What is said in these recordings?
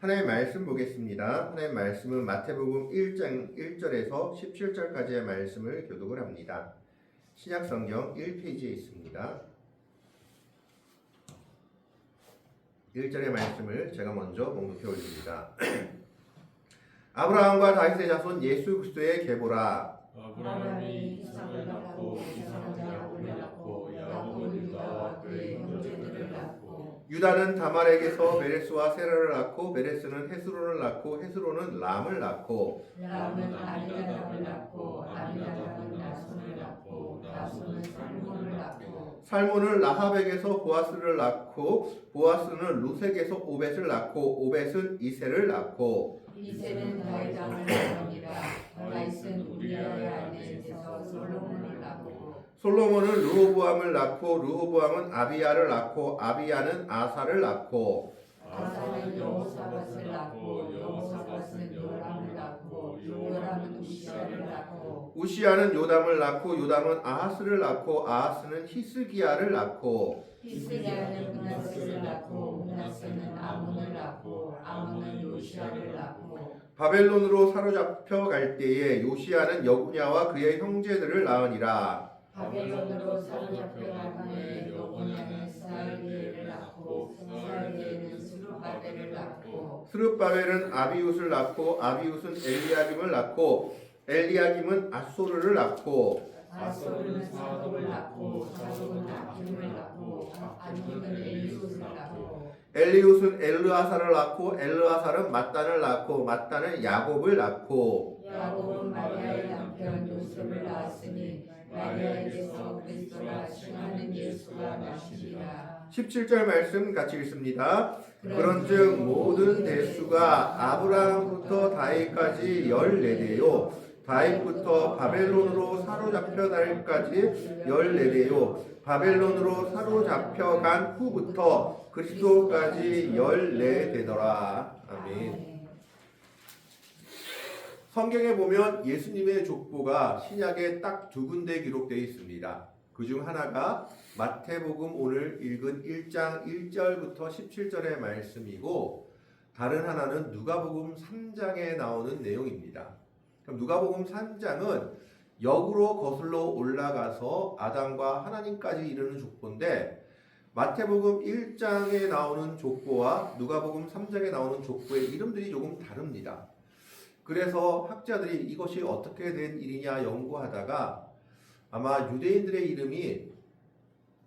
하나님의 말씀 보겠습니다. 하나님의 말씀은 마태복음 1장 1절에서 17절까지의 말씀을 교독을 합니다. 신약 성경 1페이지에 있습니다. 1절의 말씀을 제가 먼저 봉독해 올립니다. 아브라함과 다윗의 자손 예수 그리스도의 계보라 아브라함이 이삭을 낳고 이삭은 야곱을 낳고 유다는 다말에게서 베레스와 세라를 낳고 베레스는 헤스론을 낳고 헤스론은 람을 낳고 람은 아미나답을 낳고 아미나답은 나손을 낳고 나손은 살몬을 낳고 살몬은 라합에게서 보아스를 낳고 보아스는 루색에서 오벳을 낳고 오벳은 이세를 낳고 이세는 다윗 왕을 낳으니라. 다윗은 우리아의 아내에서 솔로몬을 솔로몬은 르호보암을 낳고 르호보암은 아비야를 낳고 아비야는 아사를 낳고 아사는 여호사밧을 낳고 여호사밧은 요람을 낳고 요람은 우시아를 낳고. 우시야는 요담을 낳고 요담은 아하스를 낳고 아하스는 히스기야를 낳고. 히스기야는 문하세를 낳고 문하세는 아몬을 낳고 아몬은 요시아를 낳고. 바벨론으로 사로잡혀 갈 때에 요시야는 여구냐와 그의 형제들을 낳으니라 바벨론으로 사로잡혀 간 후에 여고냐는 스알디엘을 낳고 스알디엘은 스룹바벨을 낳고 스룹바벨은 아비웃을 낳고 아비웃은 엘리야김을 낳고 엘리야김은 아소르를 낳고 아솔은 사독을 낳고 사독은 아킴을 낳고 아킴은 엘리웃을 낳고 엘리웃은 엘르아사를 낳고 엘르아사는 mat단을 낳고 mat단은 야곱을 낳고 야곱은 마리아의 남편 요셉을 낳았으니 마리아에게서 그리스도라 칭하는 예수가 나시리라 17절 말씀 같이 읽습니다. 그런즉 모든 대수가 아브라함부터 다윗까지 14대요 다윗부터 바벨론으로 사로잡혀 날까지 14대요 바벨론으로 사로잡혀 간 후부터 그리스도까지 14대더라. 아멘. 성경에 보면 예수님의 족보가 신약에 딱 두 군데 기록되어 있습니다. 그 중 하나가 마태복음 오늘 읽은 1장 1절부터 17절의 말씀이고 다른 하나는 누가복음 3장에 나오는 내용입니다. 그럼 누가복음 3장은 역으로 거슬러 올라가서 아담과 하나님까지 이르는 족보인데 마태복음 1장에 나오는 족보와 누가복음 3장에 나오는 족보의 이름들이 조금 다릅니다. 그래서 학자들이 이것이 어떻게 된 일이냐 연구하다가 아마 유대인들의 이름이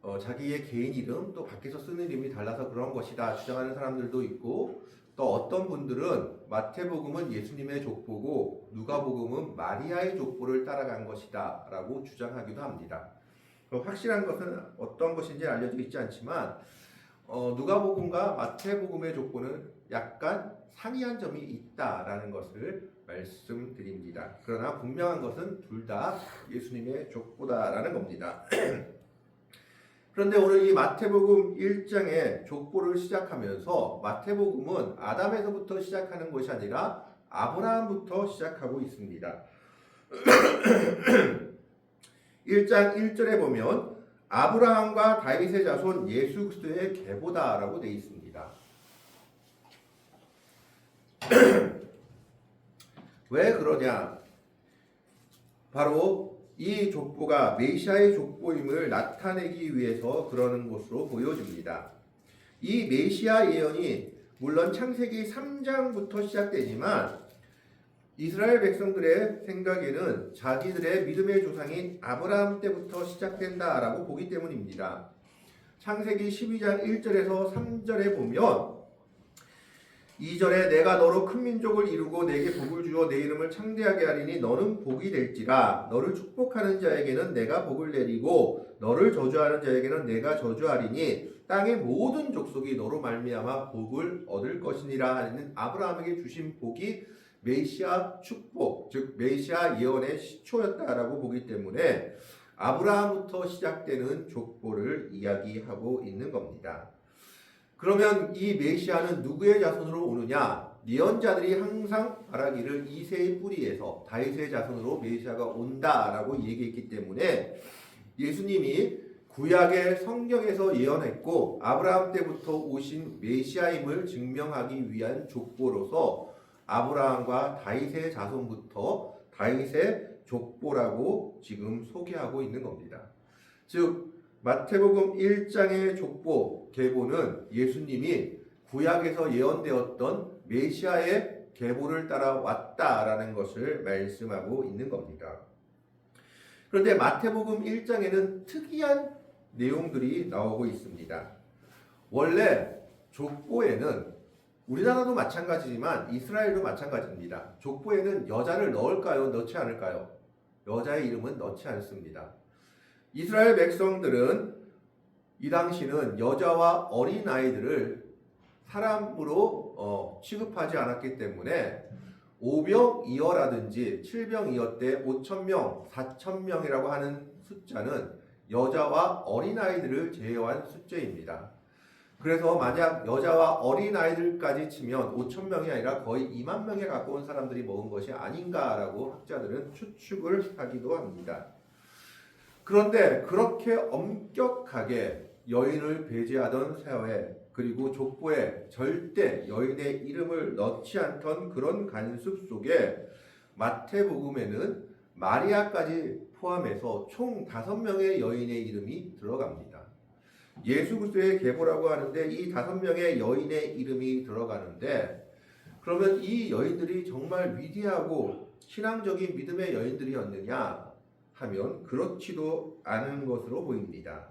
어, 자기의 개인 이름 또 밖에서 쓰는 이름이 달라서 그런 것이다 주장하는 사람들도 있고 또 어떤 분들은 마태복음은 예수님의 족보고 누가복음은 마리아의 족보를 따라간 것이다 라고 주장하기도 합니다. 그럼 확실한 것은 어떤 것인지 알려져 있지 않지만 어, 누가복음과 마태복음의 족보는 약간 상이한 점이 있다라는 것을 말씀드립니다. 그러나 분명한 것은 둘 다 예수님의 족보다라는 겁니다. 그런데 오늘 이 마태복음 1장의 족보를 시작하면서 마태복음은 아담에서부터 시작하는 것이 아니라 아브라함부터 시작하고 있습니다. 1장 1절에 보면 아브라함과 다윗의 자손 예수 그리스도의 계보다라고 되어 있습니다. 왜 그러냐? 바로 이 족보가 메시아의 족보임을 나타내기 위해서 그러는 것으로 보여집니다. 이 메시아 예언이 물론 창세기 3장부터 시작되지만 이스라엘 백성들의 생각에는 자기들의 믿음의 조상인 아브라함 때부터 시작된다라고 보기 때문입니다. 창세기 12장 1절에서 3절에 보면 2절에 내가 너로 큰 민족을 이루고 내게 복을 주어 내 이름을 창대하게 하리니 너는 복이 될지라 너를 축복하는 자에게는 내가 복을 내리고 너를 저주하는 자에게는 내가 저주하리니 땅의 모든 족속이 너로 말미암아 복을 얻을 것이니라 하는 아브라함에게 주신 복이 메시아 축복 즉 메시아 예언의 시초였다라고 보기 때문에 아브라함부터 시작되는 족보를 이야기하고 있는 겁니다. 그러면 이 메시아는 누구의 자손으로 오느냐? 예언자들이 항상 말하기를 이세의 뿌리에서 다윗의 자손으로 메시아가 온다라고 얘기했기 때문에 예수님이 구약의 성경에서 예언했고 아브라함 때부터 오신 메시아임을 증명하기 위한 족보로서 아브라함과 다윗의 자손부터 다윗의 족보라고 지금 소개하고 있는 겁니다. 즉 마태복음 1장의 족보 계보는 예수님이 구약에서 예언되었던 메시아의 계보를 따라 왔다라는 것을 말씀하고 있는 겁니다. 그런데 마태복음 1장에는 특이한 내용들이 나오고 있습니다. 원래 족보에는 우리나라도 마찬가지지만 이스라엘도 마찬가지입니다. 족보에는 여자를 넣을까요? 넣지 않을까요? 여자의 이름은 넣지 않습니다. 이스라엘 백성들은 이 당시는 여자와 어린 아이들을 사람으로 어, 취급하지 않았기 때문에 5병이어라든지 7병이어 때 5천명, 4천명이라고 하는 숫자는 여자와 어린 아이들을 제외한 숫자입니다. 그래서 만약 여자와 어린 아이들까지 치면 5천 명이 아니라 거의 2만 명에 가까운 사람들이 먹은 것이 아닌가라고 학자들은 추측을 하기도 합니다. 그런데 그렇게 엄격하게 여인을 배제하던 사회 그리고 족보에 절대 여인의 이름을 넣지 않던 그런 간습 속에 마태복음에는 마리아까지 포함해서 총 다섯 명의 여인의 이름이 들어갑니다. 예수 그리스도의 계보라고 하는데 이 다섯 명의 여인의 이름이 들어가는데 그러면 이 여인들이 정말 위대하고 신앙적인 믿음의 여인들이었느냐 하면 그렇지도 않은 것으로 보입니다.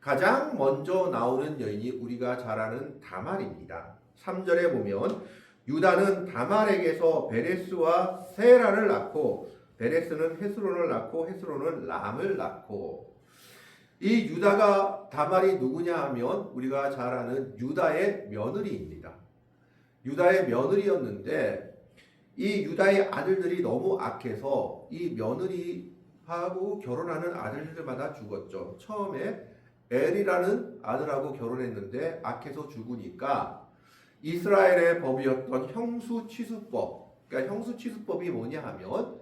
가장 먼저 나오는 여인이 우리가 잘 아는 다말입니다. 3절에 보면 유다는 다말에게서 베레스와 세라를 낳고 베레스는 헤스론을 낳고 헤스론은 람을 낳고 이 유다가 다말이 누구냐 하면 우리가 잘 아는 유다의 며느리입니다. 유다의 며느리였는데 이 유다의 아들들이 너무 악해서 이 며느리 하고 결혼하는 아들들마다 죽었죠. 처음에 엘이라는 아들하고 결혼했는데 악해서 죽으니까 이스라엘의 법이었던 형수 취수법. 그러니까 형수 취수법이 뭐냐 하면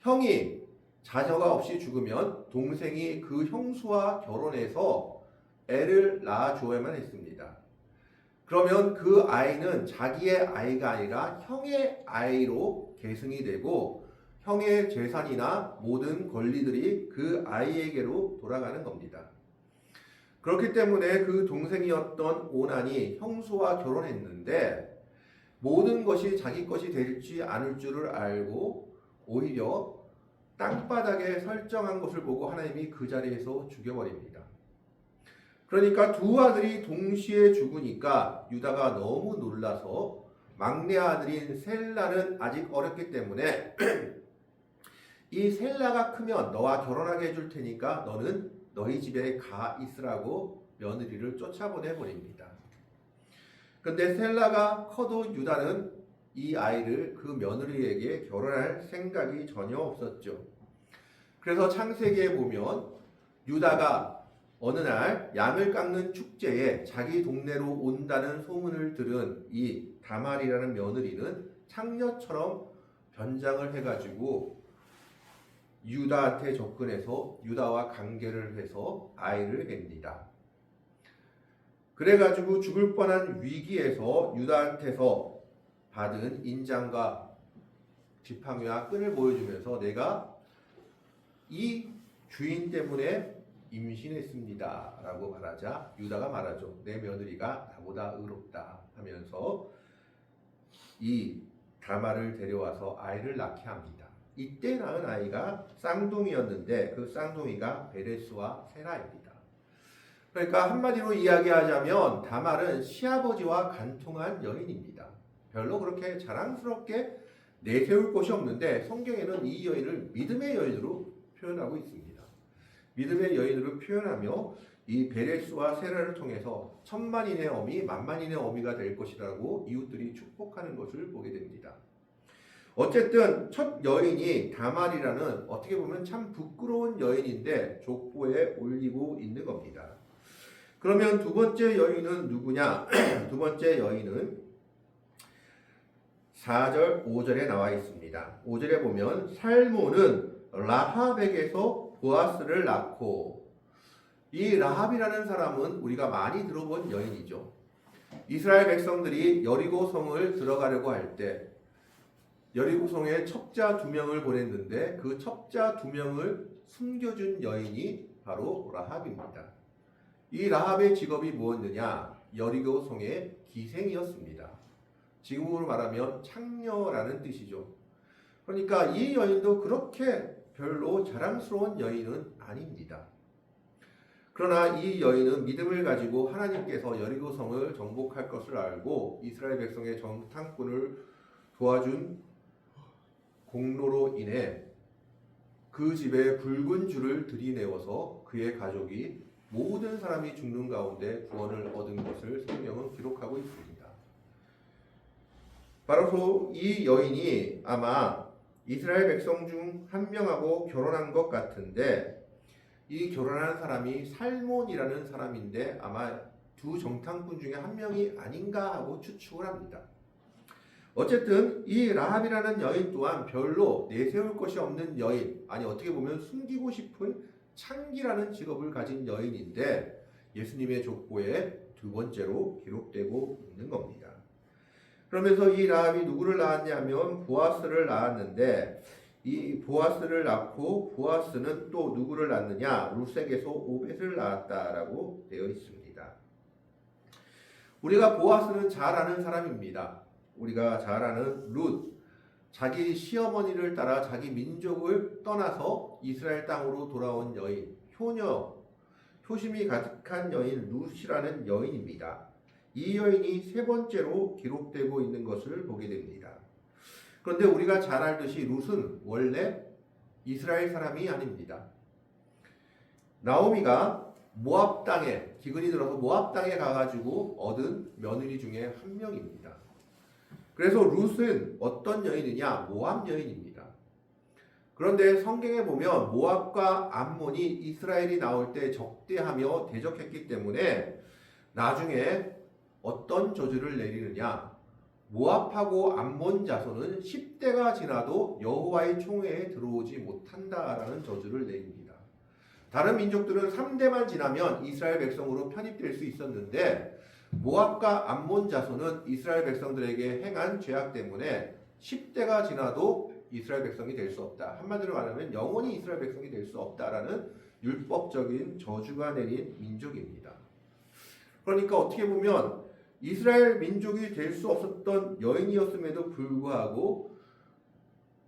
형이 자녀가 없이 죽으면 동생이 그 형수와 결혼해서 애를 낳아줘야만 했습니다. 그러면 그 아이는 자기의 아이가 아니라 형의 아이로 계승이 되고 형의 재산이나 모든 권리들이 그 아이에게로 돌아가는 겁니다. 그렇기 때문에 그 동생이었던 오난이 형수와 결혼했는데 모든 것이 자기 것이 될지 않을 줄을 알고 오히려 땅바닥에 설정한 것을 보고 하나님이 그 자리에서 죽여버립니다. 그러니까 두 아들이 동시에 죽으니까 유다가 너무 놀라서 막내 아들인 셀라는 아직 어렸기 때문에 이 셀라가 크면 너와 결혼하게 해줄 테니까 너는 너희 집에 가 있으라고 며느리를 쫓아보내 버립니다. 근데 셀라가 커도 유다는 이 아이를 그 며느리에게 결혼할 생각이 전혀 없었죠. 그래서 창세기에 보면 유다가 어느 날 양을 깎는 축제에 자기 동네로 온다는 소문을 들은 이 다말이라는 며느리는 창녀처럼 변장을 해가지고 유다한테 접근해서 유다와 관계를 해서 아이를 냅니다. 그래가지고 죽을 뻔한 위기에서 유다한테서 받은 인장과 지팡이와 끈을 보여주면서 내가 이 주인 때문에 임신했습니다. 라고 말하자 유다가 말하죠. 내 며느리가 나보다 의롭다 하면서 이 다말을 데려와서 아이를 낳게 합니다. 이때 낳은 아이가 쌍둥이였는데 그 쌍둥이가 베레스와 세라입니다. 그러니까 한마디로 이야기하자면 다말은 시아버지와 간통한 여인입니다. 별로 그렇게 자랑스럽게 내세울 것이 없는데 성경에는 이 여인을 믿음의 여인으로 표현하고 있습니다. 믿음의 여인으로 표현하며 이 베레스와 세라를 통해서 천만인의 어미, 만만인의 어미가 될 것이라고 이웃들이 축복하는 것을 보게 됩니다. 어쨌든 첫 여인이 다말이라는 어떻게 보면 참 부끄러운 여인인데 족보에 올리고 있는 겁니다. 그러면 두 번째 여인은 누구냐? 두 번째 여인은 4절, 5절에 나와 있습니다. 5절에 보면 살모는 라합에게서 보아스를 낳고 이 라합이라는 사람은 우리가 많이 들어본 여인이죠. 이스라엘 백성들이 여리고 성을 들어가려고 할 때 여리고 성에 첩자 두 명을 보냈는데 그 첩자 두 명을 숨겨준 여인이 바로 라합입니다. 이 라합의 직업이 무엇이냐? 여리고 성의 기생이었습니다. 지금으로 말하면 창녀라는 뜻이죠. 그러니까 이 여인도 그렇게 별로 자랑스러운 여인은 아닙니다. 그러나 이 여인은 믿음을 가지고 하나님께서 여리고 성을 정복할 것을 알고 이스라엘 백성의 정탐꾼을 도와준 공로로 인해 그 집에 붉은 줄을 들이내어서 그의 가족이 모든 사람이 죽는 가운데 구원을 얻은 것을 성경은 기록하고 있습니다. 바로 이 여인이 아마 이스라엘 백성 중 한 명하고 결혼한 것 같은데 이 결혼한 사람이 살몬이라는 사람인데 아마 두 정탐꾼 중에 한 명이 아닌가 하고 추측을 합니다. 어쨌든 이 라합이라는 여인 또한 별로 내세울 것이 없는 여인, 아니 어떻게 보면 숨기고 싶은 창기라는 직업을 가진 여인인데 예수님의 족보에 두 번째로 기록되고 있는 겁니다. 그러면서 이 라합이 누구를 낳았냐면 보아스를 낳았는데 이 보아스를 낳고 보아스는 또 누구를 낳느냐 루색에서 오벳을 낳았다라고 되어 있습니다. 우리가 보아스는 잘 아는 사람입니다. 우리가 잘 아는 룻 자기 시어머니를 따라 자기 민족을 떠나서 이스라엘 땅으로 돌아온 여인 효녀 효심이 가득한 여인 룻이라는 여인입니다. 이 여인이 세 번째로 기록되고 있는 것을 보게 됩니다. 그런데 우리가 잘 알듯이 룻은 원래 이스라엘 사람이 아닙니다. 나오미가 모압 땅에 기근이 들어서 모압 땅에 가가지고 얻은 며느리 중에 한 명입니다. 그래서 룻은 어떤 여인이냐? 모압 여인입니다. 그런데 성경에 보면 모압과 암몬이 이스라엘이 나올 때 적대하며 대적했기 때문에 나중에 어떤 저주를 내리느냐? 모압하고 암몬 자손은 10대가 지나도 여호와의 총회에 들어오지 못한다라는 저주를 내립니다. 다른 민족들은 3대만 지나면 이스라엘 백성으로 편입될 수 있었는데 모압과 암몬 자손은 이스라엘 백성들에게 행한 죄악 때문에 10대가 지나도 이스라엘 백성이 될 수 없다. 한마디로 말하면 영원히 이스라엘 백성이 될 수 없다라는 율법적인 저주가 내린 민족입니다. 그러니까 어떻게 보면 이스라엘 민족이 될 수 없었던 여인이었음에도 불구하고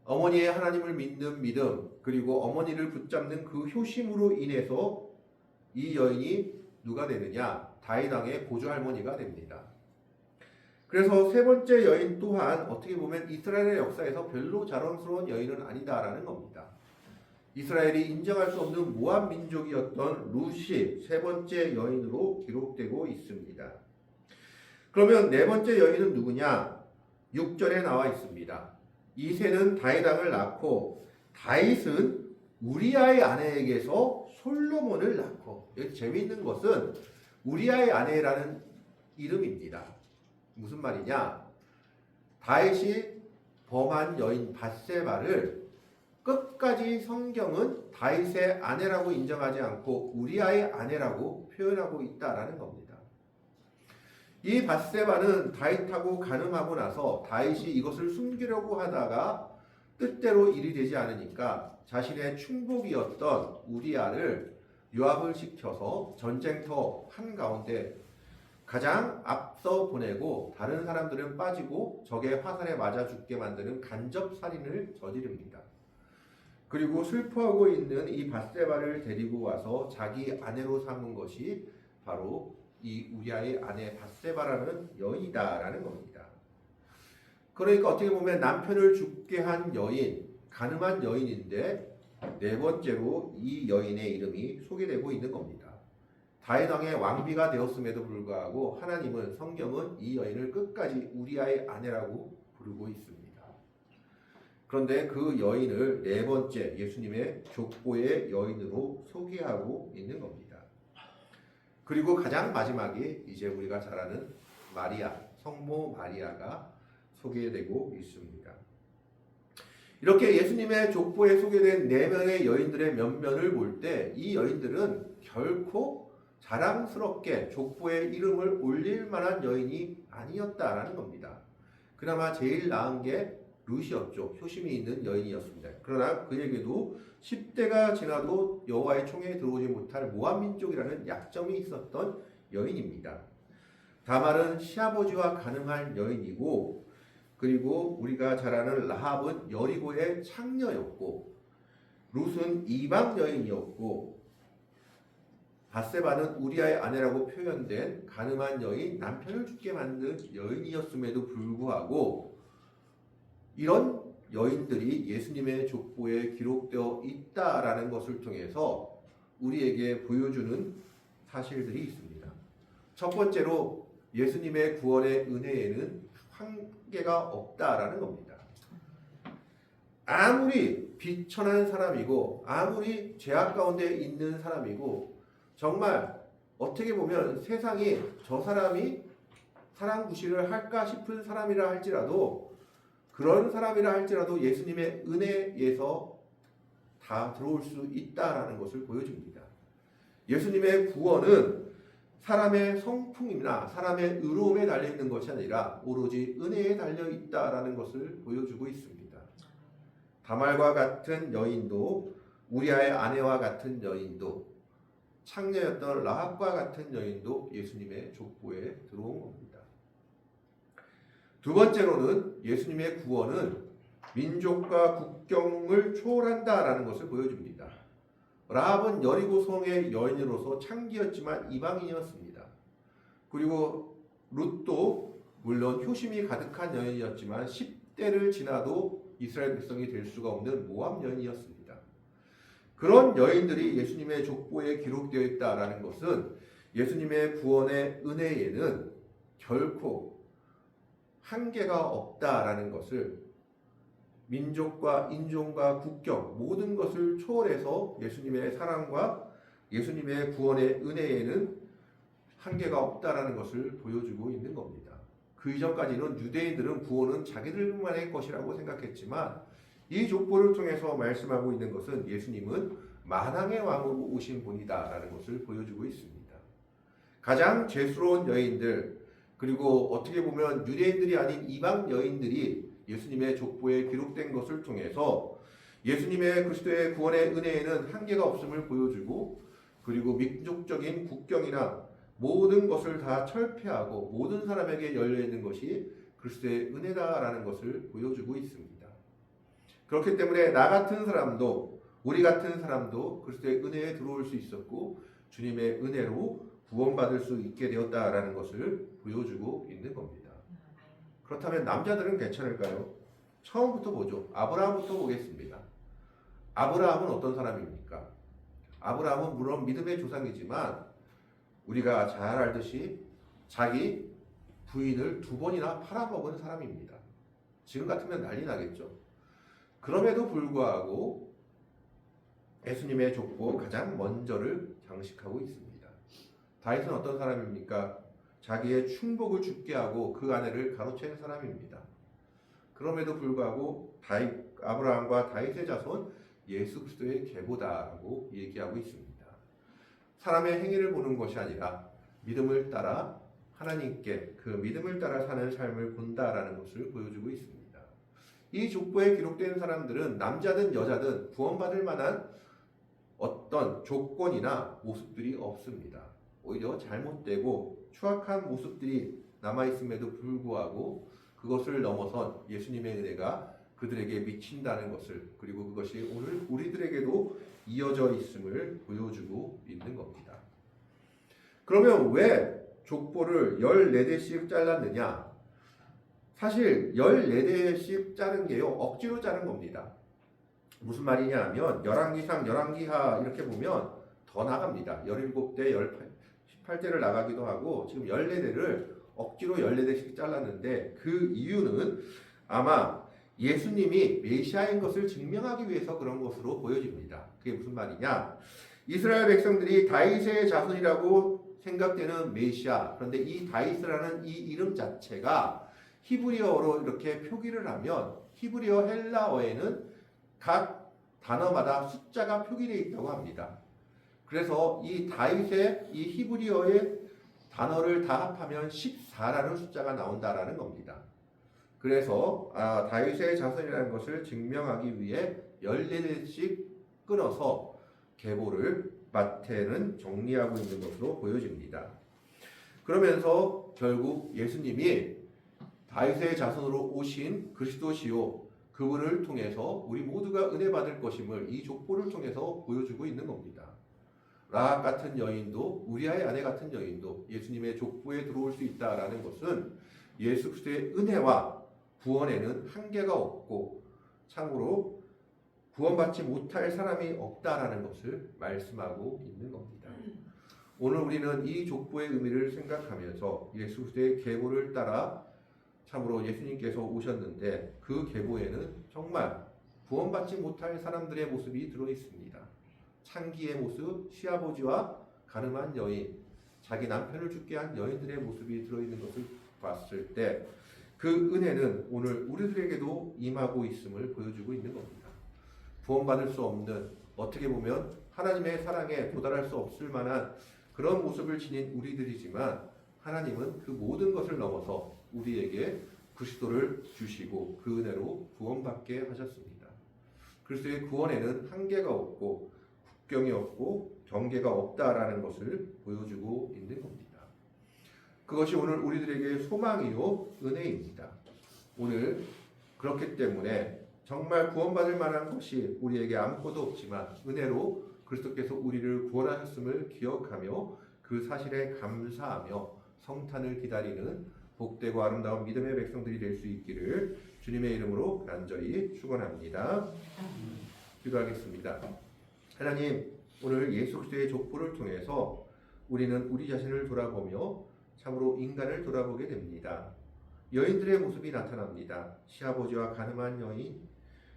어머니의 하나님을 믿는 믿음 그리고 어머니를 붙잡는 그 효심으로 인해서 이 여인이 누가 되느냐 다윗 왕의 고조 할머니가 됩니다. 그래서 세 번째 여인 또한 어떻게 보면 이스라엘의 역사에서 별로 자랑스러운 여인은 아니다라는 겁니다. 이스라엘이 인정할 수 없는 모압 민족이었던 루시 세 번째 여인으로 기록되고 있습니다. 그러면 네 번째 여인은 누구냐? 6절에 나와 있습니다. 이세는 다윗 왕을 낳고 다윗은 우리아의 아내에게서 솔로몬을 낳고 여기 재미있는 것은 우리아의 아내라는 이름입니다. 무슨 말이냐? 다윗이 범한 여인 바세바를 끝까지 성경은 다윗의 아내라고 인정하지 않고 우리아의 아내라고 표현하고 있다라는 겁니다. 이 바세바는 다윗하고 간음하고 나서 다윗이 이것을 숨기려고 하다가 뜻대로 일이 되지 않으니까 자신의 충복이었던 우리아를 요압을 시켜서 전쟁터 한가운데 가장 앞서 보내고 다른 사람들은 빠지고 적의 화살에 맞아 죽게 만드는 간접 살인을 저지릅니다. 그리고 슬퍼하고 있는 이 바세바를 데리고 와서 자기 아내로 삼은 것이 바로 이 우리아의 아내 바세바라는 여인이다라는 겁니다. 그러니까 어떻게 보면 남편을 죽게 한 여인, 가늠한 여인인데 네 번째로 이 여인의 이름이 소개되고 있는 겁니다. 다윗 왕의 왕비가 되었음에도 불구하고 하나님은 성경은 이 여인을 끝까지 우리아의 아내라고 부르고 있습니다. 그런데 그 여인을 네 번째 예수님의 족보의 여인으로 소개하고 있는 겁니다. 그리고 가장 마지막에 이제 우리가 잘 아는 마리아, 성모 마리아가 소개되고 있습니다. 이렇게 예수님의 족보에 소개된 네 명의 여인들의 면면을 볼 때 이 여인들은 결코 자랑스럽게 족보의 이름을 올릴 만한 여인이 아니었다라는 겁니다. 그나마 제일 나은 게 루시였죠. 효심이 있는 여인이었습니다. 그러나 그에게도 10대가 지나도 여호와의 총에 들어오지 못할 모압 민족이라는 약점이 있었던 여인입니다. 다말은 시아버지와 가능한 여인이고 그리고 우리가 잘 아는 라합은 여리고의 창녀였고 룻은 이방 여인이었고 바세바는 우리아의 아내라고 표현된 가늠한 여인 남편을 죽게 만든 여인이었음에도 불구하고 이런 여인들이 예수님의 족보에 기록되어 있다라는 것을 통해서 우리에게 보여주는 사실들이 있습니다. 첫 번째로 예수님의 구원의 은혜에는 한계가 없다라는 겁니다. 아무리 비천한 사람이고 아무리 죄악 가운데 있는 사람이고 정말 어떻게 보면 세상이 저 사람이 사랑 구실을 할까 싶은 사람이라 할지라도 그런 사람이라 할지라도 예수님의 은혜에서 다 들어올 수 있다라는 것을 보여줍니다. 예수님의 구원은 사람의 성품이나 사람의 의로움에 달려 있는 것이 아니라 오로지 은혜에 달려 있다라는 것을 보여주고 있습니다. 다말과 같은 여인도 우리아의 아내와 같은 여인도 창녀였던 라합과 같은 여인도 예수님의 족보에 들어온 겁니다. 두 번째로는 예수님의 구원은 민족과 국경을 초월한다라는 것을 보여줍니다. 라합은 여리고성의 여인으로서 창기였지만 이방인이었습니다. 그리고 룻도 물론 효심이 가득한 여인이었지만 10대를 지나도 이스라엘 백성이 될 수가 없는 모함 여인이었습니다. 그런 여인들이 예수님의 족보에 기록되어 있다라는 것은 예수님의 구원의 은혜에는 결코 한계가 없다라는 것을 민족과 인종과 국경 모든 것을 초월해서 예수님의 사랑과 예수님의 구원의 은혜에는 한계가 없다라는 것을 보여주고 있는 겁니다. 그 이전까지는 유대인들은 구원은 자기들만의 것이라고 생각했지만 이 족보를 통해서 말씀하고 있는 것은 예수님은 만왕의 왕으로 오신 분이다라는 것을 보여주고 있습니다. 가장 죄스러운 여인들 그리고 어떻게 보면 유대인들이 아닌 이방 여인들이 예수님의 족보에 기록된 것을 통해서 예수님의 그리스도의 구원의 은혜에는 한계가 없음을 보여주고 그리고 민족적인 국경이나 모든 것을 다 철폐하고 모든 사람에게 열려 있는 것이 그리스도의 은혜다라는 것을 보여주고 있습니다. 그렇기 때문에 나 같은 사람도 우리 같은 사람도 그리스도의 은혜에 들어올 수 있었고 주님의 은혜로 구원받을 수 있게 되었다라는 것을 보여주고 있는 겁니다. 그렇다면 남자들은 괜찮을까요? 처음부터 보죠. 아브라함부터 보겠습니다. 아브라함은 어떤 사람입니까? 아브라함은 물론 믿음의 조상이지만 우리가 잘 알듯이 자기 부인을 두 번이나 팔아먹은 사람입니다. 지금 같으면 난리 나겠죠. 그럼에도 불구하고 예수님의 족보 가장 먼저를 장식하고 있습니다. 다윗은 어떤 사람입니까? 자기의 충복을 죽게 하고 그 아내를 가로챈 사람입니다. 그럼에도 불구하고 다윗, 아브라함과 다윗의 자손 예수 그리스도의 계보다라고 얘기하고 있습니다. 사람의 행위를 보는 것이 아니라 믿음을 따라 하나님께 그 믿음을 따라 사는 삶을 본다라는 것을 보여주고 있습니다. 이 족보에 기록된 사람들은 남자든 여자든 구원받을 만한 어떤 조건이나 모습들이 없습니다. 오히려 잘못되고 추악한 모습들이 남아있음에도 불구하고 그것을 넘어선 예수님의 은혜가 그들에게 미친다는 것을 그리고 그것이 오늘 우리들에게도 이어져 있음을 보여주고 있는 겁니다. 그러면 왜 족보를 14대씩 잘랐느냐? 사실 14대씩 자른 게요. 억지로 자른 겁니다. 무슨 말이냐 하면 열왕기상 열왕기하 이렇게 보면 더 나갑니다. 17대 18 18대를 나가기도 하고 지금 14대를 억지로 14대씩 잘랐는데 그 이유는 아마 예수님이 메시아인 것을 증명하기 위해서 그런 것으로 보여집니다. 그게 무슨 말이냐? 이스라엘 백성들이 다윗의 자손이라고 생각되는 메시아. 그런데 이 다윗이라는 이 이름 자체가 히브리어로 이렇게 표기를 하면 히브리어 헬라어에는 각 단어마다 숫자가 표기되어 있다고 합니다. 그래서 이 다윗의 이 히브리어의 단어를 다 합하면 14라는 숫자가 나온다라는 겁니다. 그래서 아, 다윗의 자손이라는 것을 증명하기 위해 14대씩 끊어서 계보를 마태는 정리하고 있는 것으로 보여집니다. 그러면서 결국 예수님이 다윗의 자손으로 오신 그리스도시요 그분을 통해서 우리 모두가 은혜 받을 것임을 이 족보를 통해서 보여주고 있는 겁니다. 라합 같은 여인도 우리아의 아내 같은 여인도 예수님의 족보에 들어올 수 있다라는 것은 예수 그리스도의 은혜와 구원에는 한계가 없고 참으로 구원받지 못할 사람이 없다라는 것을 말씀하고 있는 겁니다. 오늘 우리는 이 족보의 의미를 생각하면서 예수 그리스도의 계보를 따라 참으로 예수님께서 오셨는데 그 계보에는 정말 구원받지 못할 사람들의 모습이 들어 있습니다. 창기의 모습, 시아버지와 가늠한 여인, 자기 남편을 죽게 한 여인들의 모습이 들어 있는 것을 봤을 때 그 은혜는 오늘 우리들에게도 임하고 있음을 보여주고 있는 겁니다. 구원받을 수 없는 어떻게 보면 하나님의 사랑에 도달할 수 없을 만한 그런 모습을 지닌 우리들이지만 하나님은 그 모든 것을 넘어서 우리에게 그리스도를 주시고 그 은혜로 구원받게 하셨습니다. 그리스도의 구원에는 한계가 없고 국경이 없고 경계가 없다라는 것을 보여주고 있는 겁니다. 그것이 오늘 우리들에게 소망이요 은혜입니다. 오늘 그렇기 때문에 정말 구원받을 만한 것이 우리에게 아무것도 없지만 은혜로 그리스도께서 우리를 구원하셨음을 기억하며 그 사실에 감사하며 성탄을 기다리는 복되고 아름다운 믿음의 백성들이 될 수 있기를 주님의 이름으로 간절히 축원합니다. 기도하겠습니다. 하나님, 오늘 예수 그리스도의 족보를 통해서 우리는 우리 자신을 돌아보며 참으로 인간을 돌아보게 됩니다. 여인들의 모습이 나타납니다. 시아버지와 가늠한 여인,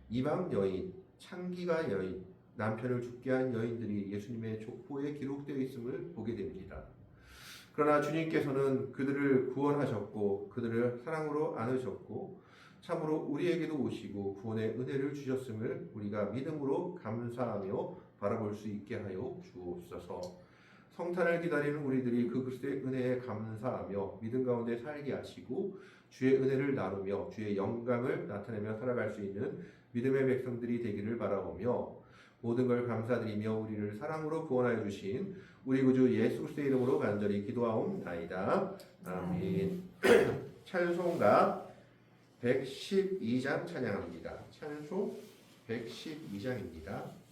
이방 여인, 창기가 여인, 남편을 죽게 한 여인들이 예수님의 족보에 기록되어 있음을 보게 됩니다. 그러나 주님께서는 그들을 구원하셨고 그들을 사랑으로 안으셨고 참으로 우리에게도 오시고 구원의 은혜를 주셨음을 우리가 믿음으로 감사하며 바라볼 수 있게 하여 주옵소서. 성탄을 기다리는 우리들이 그 그리스도의 은혜에 감사하며 믿음 가운데 살게 하시고 주의 은혜를 나누며 주의 영광을 나타내며 살아갈 수 있는 믿음의 백성들이 되기를 바라보며 모든 걸 감사드리며 우리를 사랑으로 구원하여 주신 우리 구주 예수 그리스도의 이름으로 간절히 기도하옵나이다. 아멘. 찬송가 112장 찬양합니다. 찬송 112장입니다.